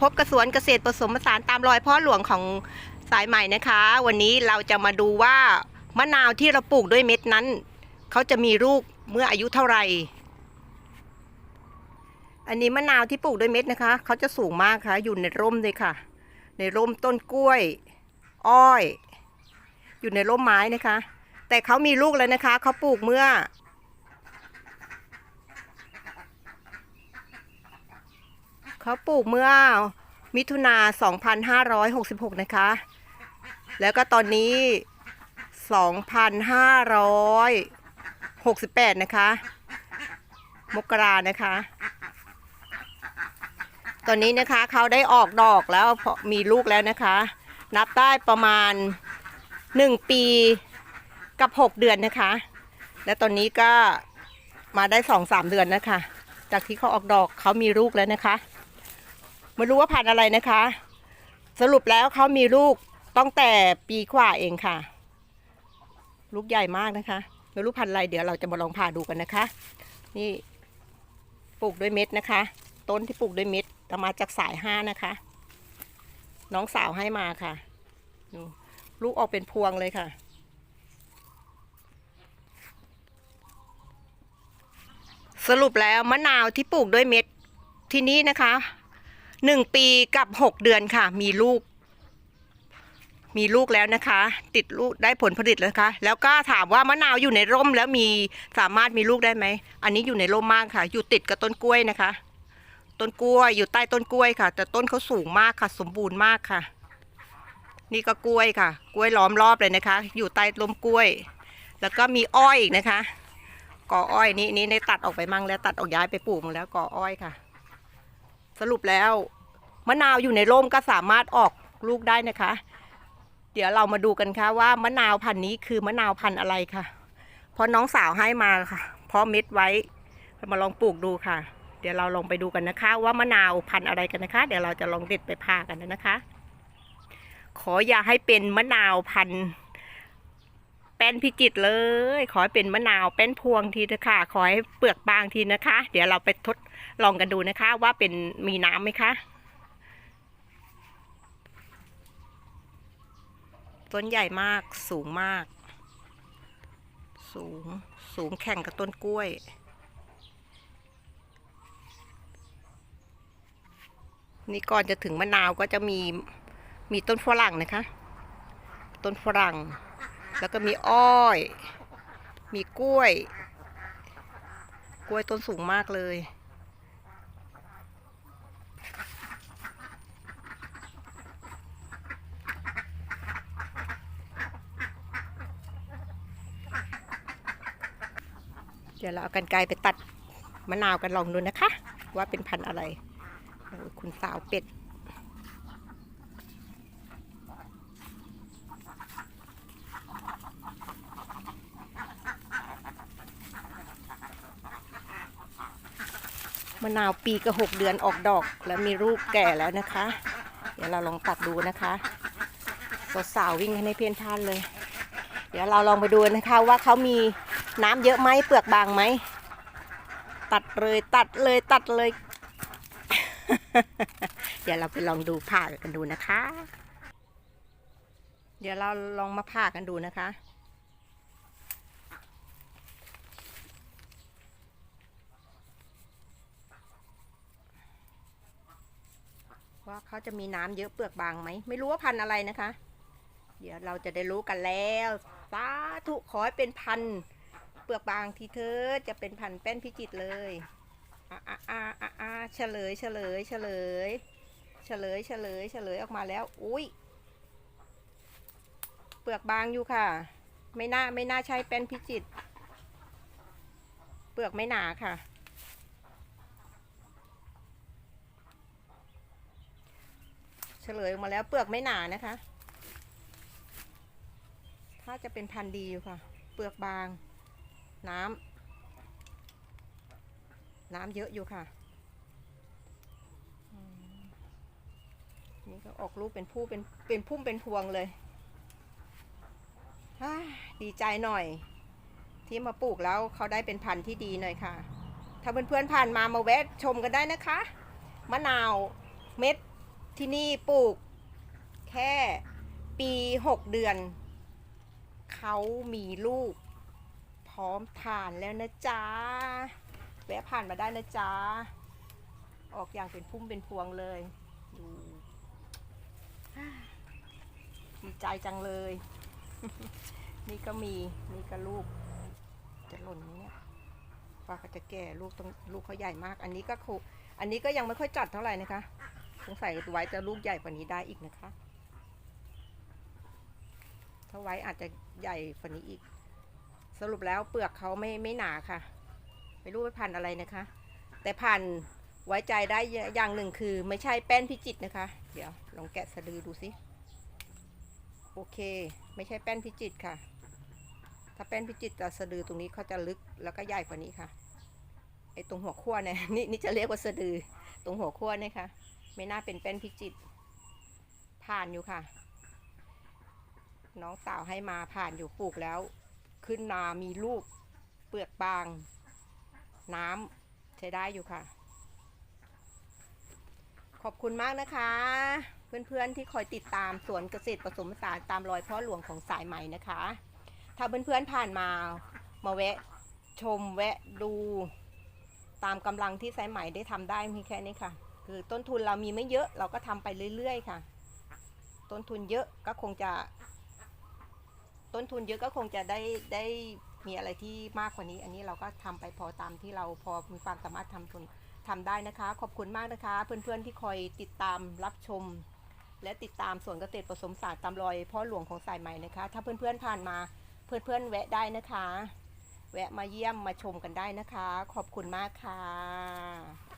พบกระสวนเกษตรผสมผสานตามรอยพ่อหลวงของสายใหม่นะคะ วันนี้เราจะมาดูว่ามะนาวที่เราปลูกด้วยเม็ดนั้น เขาจะมีลูกเมื่ออายุเท่าไหร่ อันนี้มะนาวที่ปลูกด้วยเม็ดนะคะ เขาจะสูงมากค่ะ อยู่ในร่มเลยค่ะ ในร่มต้นกล้วย อ้อย อยู่ในร่มไม้นะคะ แต่เขามีลูกแล้วนะคะ เขาปลูกเมื่อ เขาปลูกเมื่อมิถุนา 2566 นะคะ แล้วก็ตอนนี้ 2,568 นะคะ มกรานะคะ ตอนนี้นะคะเขาได้ออกดอกแล้วมีลูกแล้วนะคะ นับได้ประมาณ 1 ปีกับ 6 เดือนนะคะ และตอนนี้ก็มาได้ 2-3 เดือนนะคะ จากที่เขาออกดอกเขามีลูกแล้วนะคะ ไม่รู้ว่าพันธุ์อะไรนะคะ สรุปแล้วเขามีลูกตั้งแต่ปีกว่าเองค่ะ ลูกใหญ่มากนะคะไม่รู้พันธุ์อะไรเดี๋ยวเราจะมาลองผ่าดูกันนะคะ นี่ปลูกด้วยเม็ดนะคะ ต้นที่ปลูกด้วยเม็ดเอมาจากสายห้านะคะ น้องสาวให้มาค่ะลูกออกเป็นพวงเลยค่ะ สรุปแล้วมะนาวที่ปลูกด้วยเม็ดที่นี้นะคะ หนึ่งปีกับหกเดือนค่ะ มีลูก มีลูกแล้วนะคะ ติดลูกได้ผลผลิตแล้วนะคะ แล้วก็ถามว่ามะนาวอยู่ในร่มแล้วมีสามารถมีลูกได้ไหม อันนี้อยู่ในร่มมากค่ะ อยู่ติดกับต้นกล้วยนะคะ ต้นกล้วยอยู่ใต้ต้นกล้วยค่ะ แต่ต้นเขาสูงมากค่ะ สมบูรณ์มากค่ะ นี่ก็กล้วยค่ะ กล้วยล้อมรอบเลยนะคะ อยู่ใต้ร่มกล้วย แล้วก็มีอ้อยอีกนะคะกออ้อยนี่นี่ได้ตัดออกไปมั่งแล้วตัดออกย้ายไปปลูกมดแล้วกออ้อยค่ะ สรุปแล้วมะนาวอยู่ในร่มก็สามารถออกลูกได้นะคะ เดี๋ยวเรามาดูกันค่ะว่ามะนาวพันธุ์นี้คือมะนาวพันธุ์อะไรค่ะเพราะน้องสาวให้มาค่ะเพราะเม็ดไว้มาลองปลูกดูค่ะ เดี๋ยวเราลองไปดูกันนะคะ ว่ามะนาวพันธุ์อะไรกันนะคะ เดี๋ยวเราจะลองเด็ดไปผ่ากันนะคะ ขออย่าให้เป็นมะนาวพันธุ์ ป้นพิจิตเลย ขอให้เป็นมะนาวแป้นพวงทีนะคะขอให้เปลือกบางทีนะคะ เดี๋ยวเราไปทดลองกันดูนะคะ ว่าเป็นมีน้ำไหมคะต้นใหญ่มากสูงมาก สูงสูงแข่งกับต้นกล้วย นี่ก่อนจะถึงมะนาวก็จะมีมีต้นฝรั่งนะคะ ต้นฝรั่ง แล้วก็มีอ้อย มีกล้วย กล้วยต้นสูงมากเลย เดี๋ยวเราเอากันไกลไปตัดมะนาวกันลองดูนะคะ ว่าเป็นพันธุ์อะไร คุณสาวเป็ด มะนาวปีกับหกเดือนออกดอก แล้วมีลูกแก่แล้วนะคะ เดี๋ยวเราลองตัดดูนะคะสาวๆวิ่งกันในเพียนพานเลย เดี๋ยวเราลองไปดูนะคะว่าเขามีน้ำเยอะไหมเปลือกบางไหมตัดเลยตัดเลยตัดเลย เดี๋ยวเราไปลองดูผ่ากันดูนะคะ เดี๋ยวเราลองมาผ่ากันดูนะคะ เขาจะมีน้ำเยอะเปลือกบางไหม ไม่รู้ว่าพันธ์อะไรนะคะ เดี๋ยวเราจะได้รู้กันแล้วสาธุขอให้เป็นพันธ์เปลือกบางทีเธอจะเป็นพันธ์แป้นพิจิตรเลยอะอะอะอะอะเฉลยเฉลยเฉลย เฉลยเฉลยเฉลยออกมาแล้ว อุ้ยเปลือกบางอยู่ค่ะ ไม่น่าไม่น่าใช่แป้นพิจิตรเปลือกไม่หนาค่ะ เฉลยออกมาแล้วเปลือกไม่หนานะคะ ถ้าจะเป็นพันธุ์ดีอยู่ค่ะ เปลือกบาง น้ำน้ำเยอะอยู่ค่ะนี่ก็ออกลูกเป็นผู้เป็นเป็นพุ่มเป็นพวงเลยดีใจหน่อย ที่มาปลูกแล้วเขาได้เป็นพันธุ์ที่ดีหน่อยค่ะ ถ้าเพื่อนๆผ่านมามาแวะชมกันได้นะคะ มะนาวเม็ด ที่นี่ปลูกแค่ปีหกเดือน เขามีลูก พร้อมทานแล้วนะจ๊ะ แวะผ่านมาได้นะจ๊ะ ออกอย่างเป็นพุ่มเป็นพวงเลยดูดีใจจังเลย นี่ก็มี นี่ก็ลูก จะหล่นไหมเนี่ยว่าเขาจะแก่ลูกต้องลูกเขาใหญ่มาก อันนี้ก็คูอันนี้ก็ยังไม่ค่อยจัดเท่าไหร่นะคะ สงสัยไว้จะลูกใหญ่กว่านี้ได้อีกนะคะ ถ้าไว้อาจจะใหญ่กว่านี้อีก สรุปแล้วเปลือกเขาไม่ไม่หนาค่ะ ไม่รู้ว่พันอะไรนะคะ แต่พันไว้ใจได้อย่างหนึ่งคือ ไม่ใช่แป้นพิจิตนะคะ เดี๋ยวลองแกะสะดือดูสิ โอเค ไม่ใช่แป้นพิจิตค่ะ ถ้าแป้นพิจิตจะสะดือตรงนี้เขาจะลึกแล้วก็ใหญ่กว่านี้ค่ะไอ้ตรงหัวขั้วเนี่ยนี่นี่จะเรียกว่าสะดือตรงหัวขั้วเนี่ยค่ะ ไม่น่าเป็นแป้นพิจิตรผ่านอยู่ค่ะ น้องสาวให้มาผ่านอยู่ปลูกแล้ว ขึ้นนามีลูก เปลือกบาง น้ำใช้ได้อยู่ค่ะ ขอบคุณมากนะคะ เพื่อนๆที่คอยติดตามสวนเกษตรผสมผสานตามรอยพ่อหลวงของสายไหมนะคะ ถ้าเพื่อนๆผ่านมามาแวะชมแวะดูตามกำลังที่สายไหมได้ทำได้มีแค่นี้ค่ะ คือต้นทุนเรามีไม่เยอะเราก็ทำไปเรื่อยๆ ค่ะ ต้นทุนเยอะก็คงจะ ต้นทุนเยอะก็คงจะได้ได้มีอะไรที่มากกว่านี้ อันนี้เราก็ทำไปพอตามที่เราพอมีความสามารถทำทุนทำได้นะคะ ขอบคุณมากนะคะ เพื่อนๆที่คอยติดตามรับชม และติดตามสวนเกษตรผสมศาสตร์ตามรอยพ่อหลวงของสายใหม่นะคะ ถ้าเพื่อนๆผ่านมาเพื่อนๆแวะได้นะคะ แวะมาเยี่ยมมาชมกันได้นะคะ ขอบคุณมากค่ะ